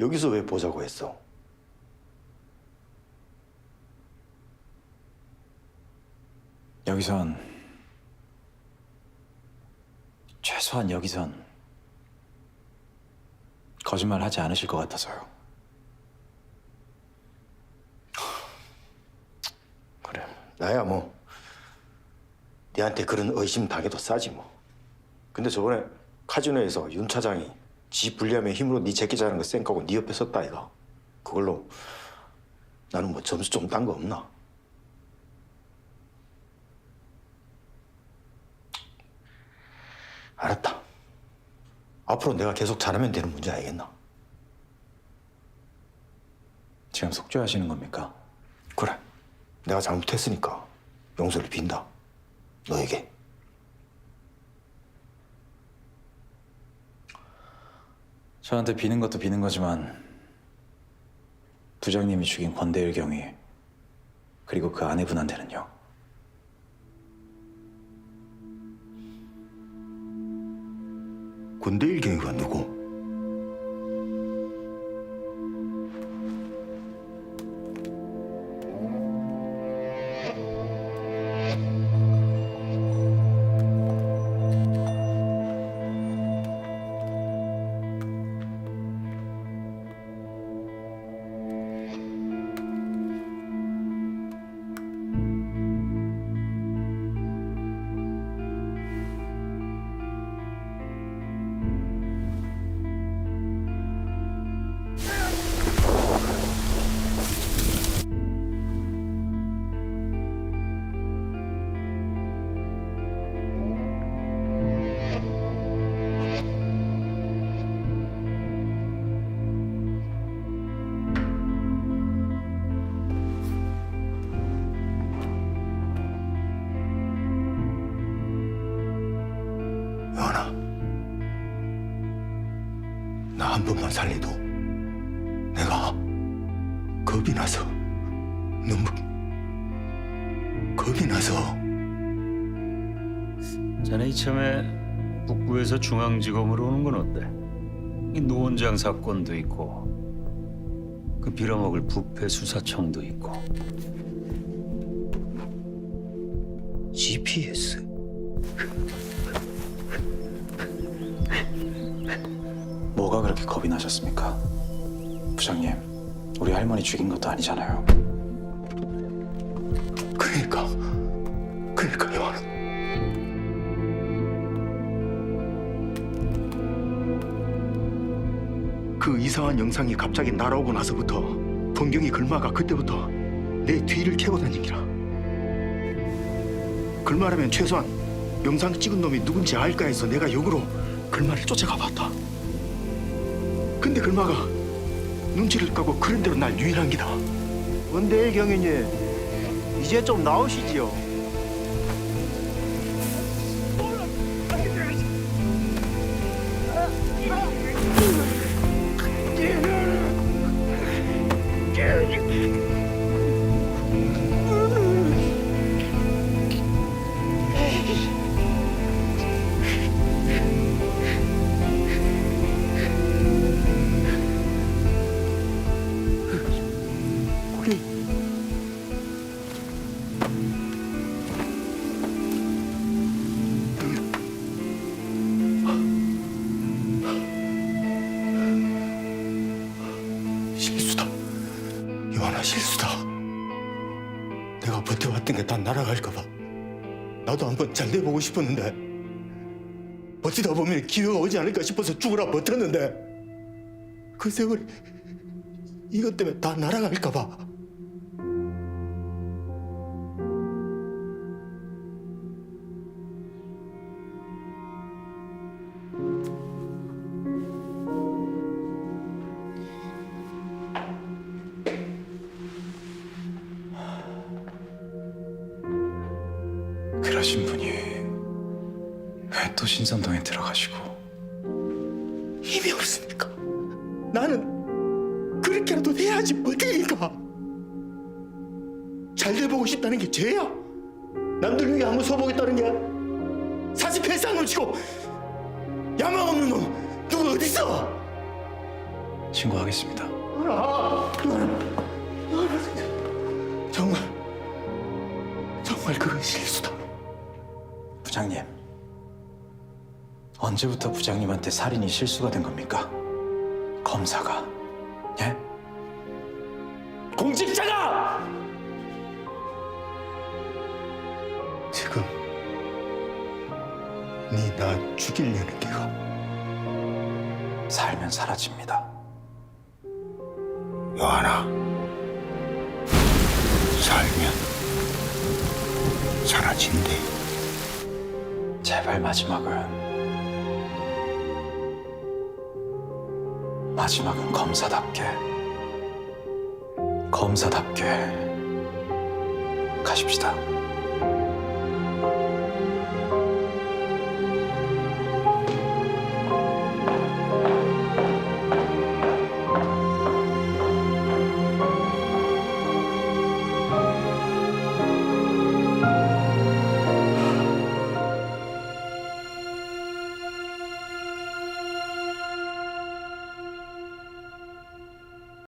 여기서 왜 보자고 했어? 여기선 최소한 여기선 거짓말 하지 않으실 것 같아서요. 그래 나야 뭐 니한테 그런 의심 당해도 싸지 뭐 근데 저번에 카지노에서 윤 차장이 지 불리함의 힘으로 네 제끼 자는 거 쌩 까고 네 옆에 섰다 이가 그걸로 나는 뭐 점수 좀 딴 거 없나? 알았다 앞으로 내가 계속 잘하면 되는 문제 아니겠나? 지금 속죄하시는 겁니까? 그래 내가 잘못했으니까 용서를 빈다 너에게 저한테 비는 것도 비는 거지만 부장님이 죽인 권대일 경위 그리고 그 아내분한테는요. 군대일 경위가 누구? 요한아 나 한 번만 살려도 내가 겁이 나서 눈물 겁이 나서. 자네 이참에 북부에서 중앙지검으로 오는 건 어때? 이 노원장 사건도 있고 그 빌어먹을 부패 수사청도 있고. GPS 그렇게 겁이 나셨습니까? 부장님, 우리 할머니 죽인 것도 아니잖아요. 그러니까 그러니까 요한아 그 이상한 영상이 갑자기 날아오고 나서부터 번경이 글마가 그때부터 내 뒤를 캐고 다니기라 글마라면 최소한 영상 찍은 놈이 누군지 알까 해서 내가 역으로 글마를 쫓아가 봤다 근데 글마가 눈치를 까고 그런 대로 날 유인한 기다 원대일 경위님 이제 좀 나오시지요. 실 다 날아갈까봐. 나도 한번 잘 돼보고 싶었는데 버티다 보면 기회가 오지 않을까 싶어서 죽으라 버텼는데 그 세월이 이것 때문에 다 날아갈까봐. 그러신 분이 왜 또 신선동에 들어가시고. 힘이 없으니까. 나는 그렇게라도 해야지 버티니까? 잘 돼보고 싶다는 게 죄야. 남들 위해 한번 서보겠다는 게 사실 패스한 놈 치고 야망 없는 놈 누구 어딨어? 신고하겠습니다. 정말 정말 그건 실수다. 부장님, 언제부터 부장님한테 살인이 실수가 된 겁니까? 검사가, 예? 공직자가! 지금 네 나 죽이려는 게가 살면 사라집니다. 요하나 살면 사라진대. 제발 마지막은 마지막은 검사답게 검사답게 가십시다.